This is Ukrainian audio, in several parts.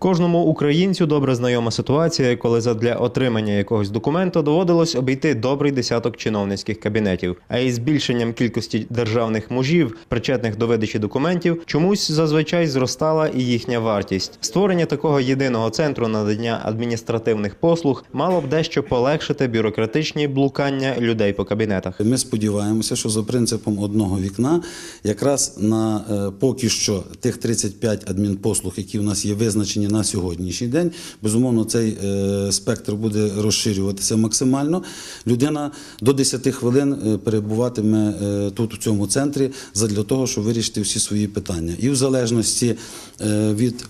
Кожному українцю добре знайома ситуація, коли задля отримання якогось документу доводилось обійти добрий десяток чиновницьких кабінетів. А із збільшенням кількості державних мужів, причетних до видачі документів, чомусь зазвичай зростала і їхня вартість. Створення такого єдиного центру надання адміністративних послуг мало б дещо полегшити бюрократичні блукання людей по кабінетах. Ми сподіваємося, що за принципом одного вікна, якраз на е, поки що тих 35 адмінпослуг, які в нас є визначені на сьогоднішній день, безумовно, цей е, спектр буде розширюватися максимально. Людина до 10 хвилин е, перебуватиме е, тут, у цьому центрі, задля того, щоб вирішити всі свої питання. І в залежності від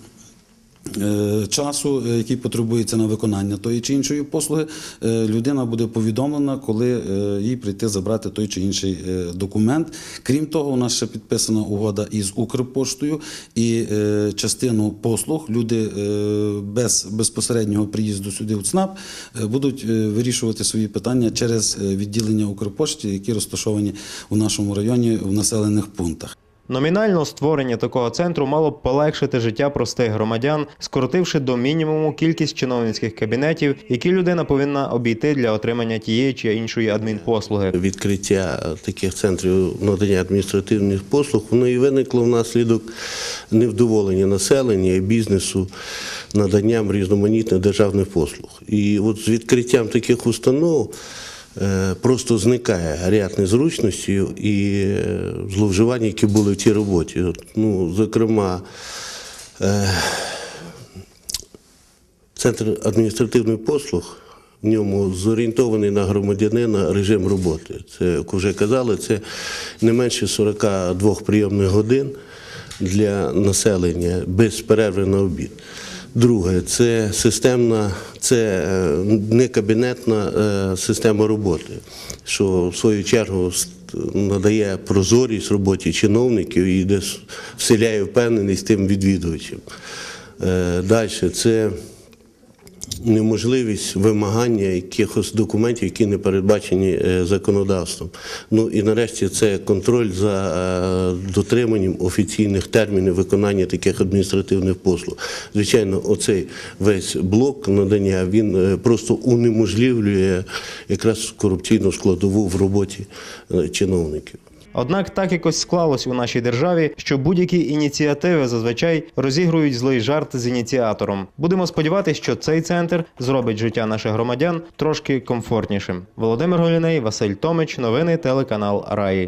часу, е, який потребується на виконання тої чи іншої послуги, е, людина буде повідомлена, коли е, їй прийти забрати той чи інший е, документ. Крім того, у нас ще підписана угода із Укрпоштою, і е, частину послуг люди е, без безпосереднього приїзду сюди в ЦНАП е, будуть е, вирішувати свої питання через е, відділення Укрпошти, які розташовані у нашому районі в населених пунктах. Номінально створення такого центру мало б полегшити життя простих громадян, скоротивши до мінімуму кількість чиновницьких кабінетів, які людина повинна обійти для отримання тієї чи іншої адмінпослуги. відкриття таких центрів надання адміністративних послуг, воно і виникло внаслідок невдоволення населення і бізнесу наданням різноманітних державних послуг. І от з відкриттям таких установ просто зникає ряд незручностей і е, зловживань, які були в цій роботі. От, Ну, зокрема, е, Центр адміністративних послуг в ньому зорієнтований на громадянина режим роботи. Це, як вже казали, це не менше 42 прийомних годин для населення без перерви на обід. Друге, це системна, це е, не кабінетна е, система роботи, що в свою чергу надає прозорість роботі чиновників і де с- вселяє впевненість тим відвідувачам. Далі це неможливість вимагання якихось документів, які не передбачені е, законодавством. Ну і нарешті це контроль за е, дотриманням офіційних термінів виконання таких адміністративних послуг. Звичайно, оцей весь блок надання він е, просто унеможливлює якраз корупційну складову в роботі чиновників. Однак так якось склалось у нашій державі, що будь-які ініціативи зазвичай розігрують злий жарт з ініціатором. Будемо сподіватися, що цей центр зробить життя наших громадян трошки комфортнішим. Володимир Голіней, Василь Томич, новини телеканал Раї.